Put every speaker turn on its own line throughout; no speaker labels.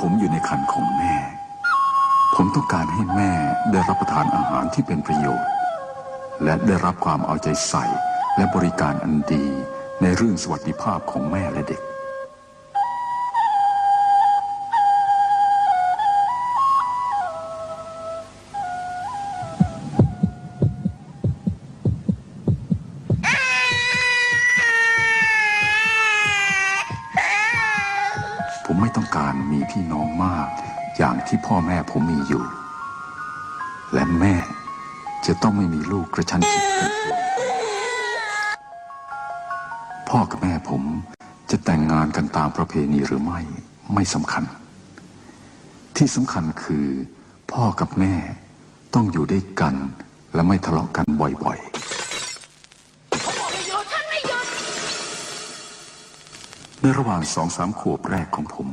ผมอยู่ในคันของแม่ ผมต้องการให้แม่ได้รับประทานอาหารที่เป็นประโยชน์ และได้รับความเอาใจใส่และบริการอันดีในเรื่องสวัสดิภาพของแม่และเด็ก ผมไม่ต้องการมีพี่น้องมาก อย่างที่พ่อแม่ผมมีอยู่ และแม่จะต้องไม่มีลูกกระชั้นชิดกันพ่อกับแม่ผมจะแต่งงานกันตามประเพณีหรือไม่ไม่สำคัญ ที่สำคัญคือ พ่อกับแม่ต้องอยู่ด้วยกันและไม่ทะเลาะกันบ่อยๆ ในระหว่างสองสามขวบแรกของผม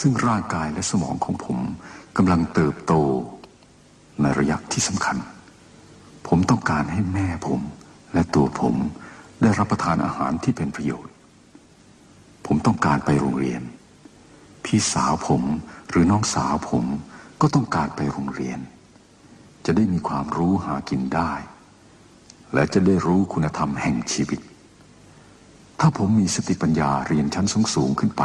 ซึ่งร่างกายและสมองของผมกำลังเติบโต ในระยะที่สำคัญ ผมต้องการให้แม่ผมและตัวผมได้รับประทานอาหารที่เป็นประโยชน์ ผมต้องการไปโรงเรียน พี่สาวผมหรือน้องสาวผมก็ต้องการไปโรงเรียน จะได้มีความรู้หากินได้ และจะได้รู้คุณธรรมแห่งชีวิต ถ้าผมมีสติปัญญาเรียนชั้นสูงสูงขึ้นไป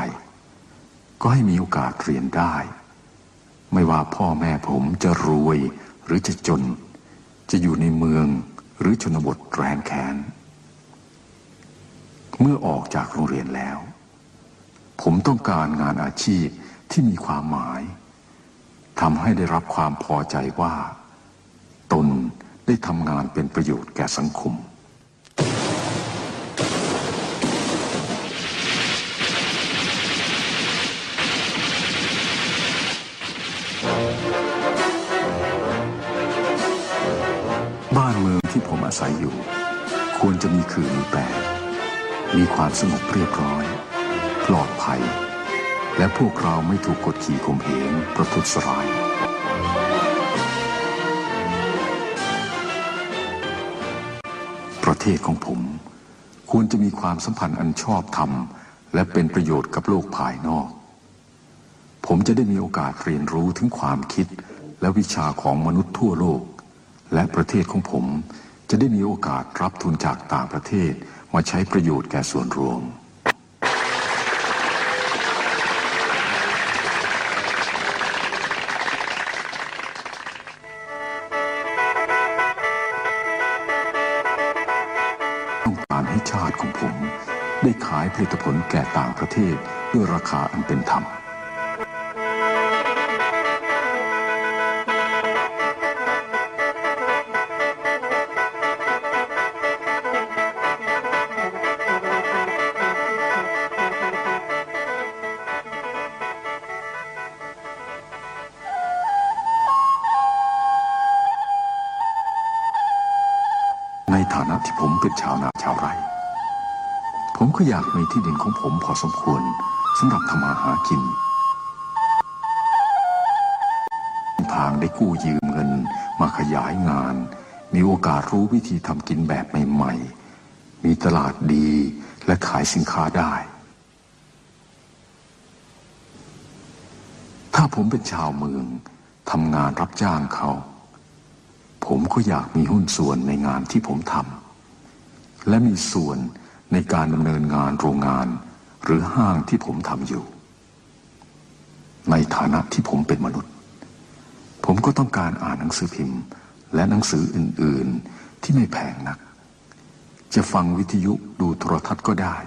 ก็ให้มีโอกาสเรียนได้ ไม่ว่าพ่อแม่ผมจะรวยหรือจะจน จะอยู่ในเมืองหรือชนบทแรนแค้นเมื่อออกจากโรงเรียนแล้ว ผมต้องการงานอาชีพที่มีความหมายทำให้ได้รับความพอใจว่า ตนได้ทำงานเป็นประโยชน์แก่สังคม บ้านเมืองที่ผมอาศัยอยู่ ควรจะมีคือมีแปรมีความสงบเรียบร้อย ปลอดภัย และพวกเราไม่ถูกกดขี่ข่มเหงประทุษร้าย ประเทศของผม ควรจะมีความสัมพันธ์อันชอบธรรม และเป็นประโยชน์กับโลกภายนอก ผมจะได้มีโอกาสเรียนรู้ถึงความคิดและวิชาของมนุษย์ทั่วโลก และประเทศของผมจะได้มีโอกาสรับทุนจากต่างประเทศมาใช้ประโยชน์แก่ส่วนรวม ต้องการให้ชาติของผม ได้ขายผลิตผลแก่ต่างประเทศด้วยราคาอันเป็นธรรม เป็นชาวนาชาวไร่ ผมก็อยากมีที่ดินของผมพอสมควรสำหรับทำมาหากิน ทางได้กู้ยืมเงินมาขยายงาน มีโอกาสรู้วิธีทำกินแบบใหม่ๆ มีตลาดดีและขายสินค้าได้ ถ้าผมเป็นชาวเมืองทำงานรับจ้างเขา ผมก็อยากมีหุ้นส่วนในงานที่ผมทำ และมีส่วนในการดำเนินงานโรงงาน หรือห้างที่ผมทำอยู่ ในฐานะที่ผมเป็นมนุษย์ ผมก็ต้องการอ่านหนังสือพิมพ์ และหนังสืออื่น ๆ ที่ไม่แพงนัก จะฟังวิทยุดูโทรทัศน์ก็ได้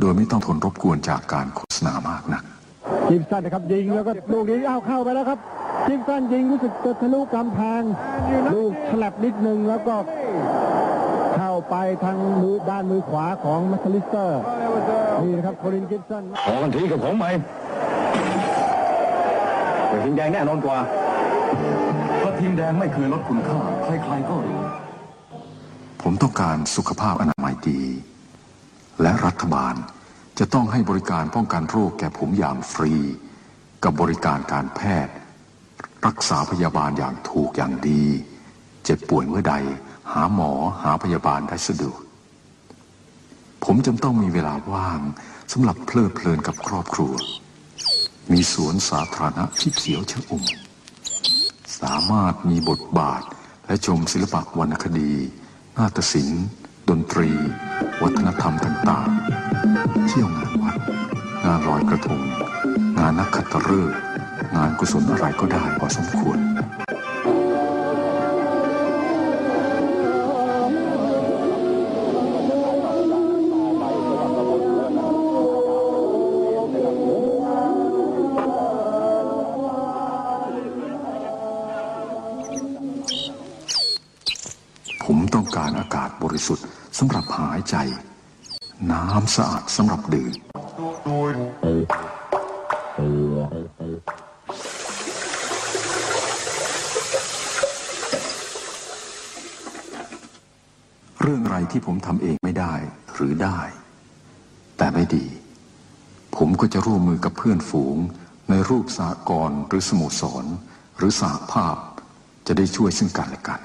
โดยไม่ต้องทนรบกวนจากการโฆษณามากนัก
จิมสันนะครับยิงแล้วก็ลูกนี้เอาเข้าไปแล้วครับจิมสันยิงรู้สึกจะทะลุกำแพงลูกฉลับนิดนึงแล้วก็ ไปทางมือด้านมือขวาของมัสลิสเตอร์นี่นะครับโคลินกิฟสัน
พอกันทีกับผมไหมแต่ทีมแดงแน่นอนกว่า
เพราะทีมแดงไม่เคยลดคุณค่า ใครๆก็รู้ ผมต้องการสุขภาพอนามัยดี และรัฐบาลจะต้องให้บริการป้องกันโรคแก่ผมอย่างฟรี กับบริการการแพทย์ รักษาพยาบาลอย่างถูกอย่างดี เจ็บป่วยเมื่อใด หาหมอหาพยาบาลได้สะดวก ผมจำต้องมีเวลาว่างสำหรับเพลิดเพลินกับครอบครัว มีสวนสาธารณะที่เขียวชอุ่ม สามารถมีบทบาทและชมศิลปะวรรณคดี นาฏศิลป์ ดนตรี วัฒนธรรมต่างๆ เที่ยวงานวัด งานลอยกระทง งานนักขัตฤกษ์งานกุศลอะไรก็ได้พอสมควร สุทธิ์สำหรับหายใจ น้ำสะอาดสำหรับดื่มเรื่องอะไรที่ผมทำเองไม่ได้หรือได้ แต่ไม่ดี ผมก็จะร่วมมือกับเพื่อนฝูง ในรูปสากลหรือสโมสร หรือสหภาพจะได้ช่วยซึ่งกันและกัน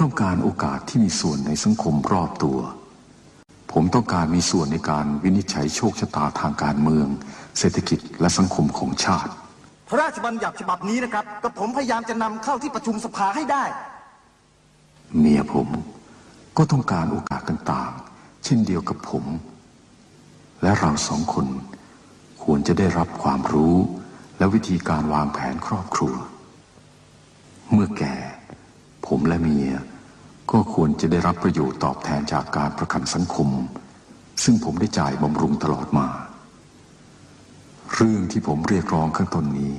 ต้องการโอกาสที่มีส่วนในสังคมรอบตัว ผมต้องการมีส่วนในการวินิจฉัยโชคชะตาทางการเมือง เศรษฐกิจและสังคมของชาติ
พระราชบัญญัติฉบับนี้นะครับกับผมพยายามจะนำเข้าที่ประชุมสภาให้ได้
เมียผมก็ต้องการโอกาสต่างๆ เช่นเดียวกับผม และเราสองคนควรจะได้รับความรู้ และวิธีการวางแผนครอบครัว เมื่อแก่ ผมและเมีย ก็ควรจะได้รับประโยชน์ตอบแทนจากการประกันสังคม ซึ่งผมได้จ่ายบำรุงตลอดมา เรื่องที่ผมเรียกร้องข้างต้นนี้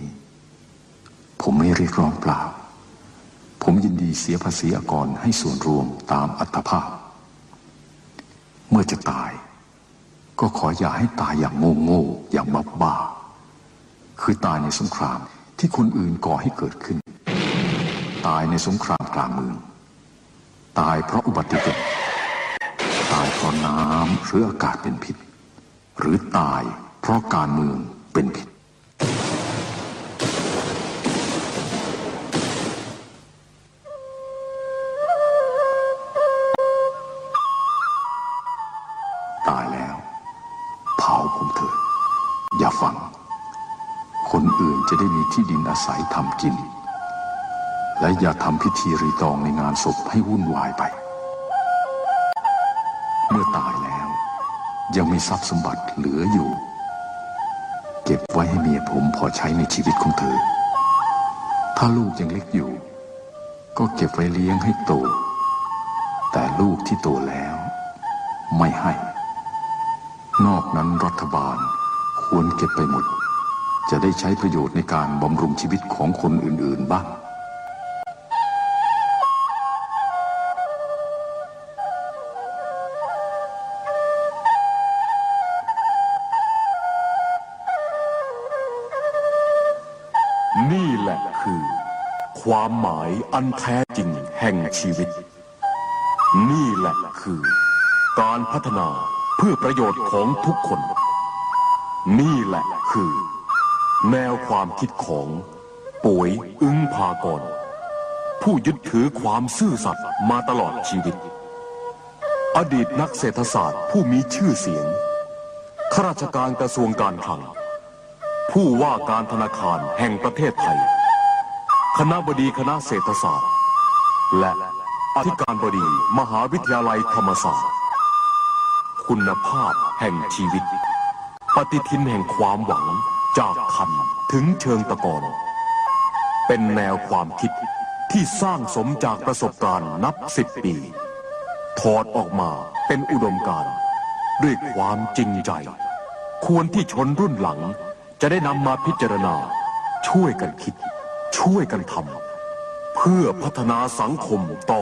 ผมไม่เรียกร้องเปล่า ผมยินดีเสียภาษีอากรให้ส่วนรวมตามอัตภาพ เมื่อจะตาย ก็ขออย่าให้ตายอย่างโง่โง่อย่างบ้าบ้าคือตายในสงครามที่คนอื่นก่อให้เกิดขึ้น ตายในสงครามกลางเมือง ตายเพราะอุบัติเหตุตายเพราะน้ำหรืออากาศเป็นพิษ หรือตายเพราะการเมืองเป็นพิษ ตายแล้ว เผาผมเถิดอย่าฟัง คนอื่นจะได้มีที่ดินอาศัยทำกิน และอย่าทำพิธีรีตองในงานศพให้วุ่นวายไป เมื่อตายแล้ว ยังมีทรัพย์สมบัติเหลืออยู่ เก็บไว้ให้เมียผมพอใช้ในชีวิตของเธอ ถ้าลูกยังเล็กอยู่ ก็เก็บไว้เลี้ยงให้โต แต่ลูกที่โตแล้ว ไม่ให้ นอกนั้นรัฐบาลควรเก็บไปหมด จะได้ใช้ประโยชน์ในการบำรุงชีวิตของคนอื่นๆบ้าง
ละคือ ความหมายอันแท้จริงแห่งชีวิต นี่แหละคือ การพัฒนาเพื่อประโยชน์ของทุกคน นี่แหละคือ แนวความคิดของป่วยอึ้งพากรผู้ยึดถือความซื่อสัตย์มาตลอดชีวิต อดีตนักเศรษฐศาสตร์ผู้มีชื่อเสียงข้าราชการกระทรวงการคลัง ผู้ว่าการธนาคารแห่งประเทศไทย คณะบดีคณะเศรษฐศาสตร์ และอธิการบดีมหาวิทยาลัยธรรมศาสตร์ คุณภาพแห่งชีวิต ปฏิทินแห่งความหวังจากคันถึงเชิงตะกอนเป็นแนวความคิดที่สร้างสมจากประสบการณ์นับสิบปี ถอดออกมาเป็นอุดมการด้วยความจริงใจ ควรที่ชนรุ่นหลังจะได้นำมาพิจารณาช่วยกันคิด ช่วยกันทำเพื่อพัฒนาสังคมต่อ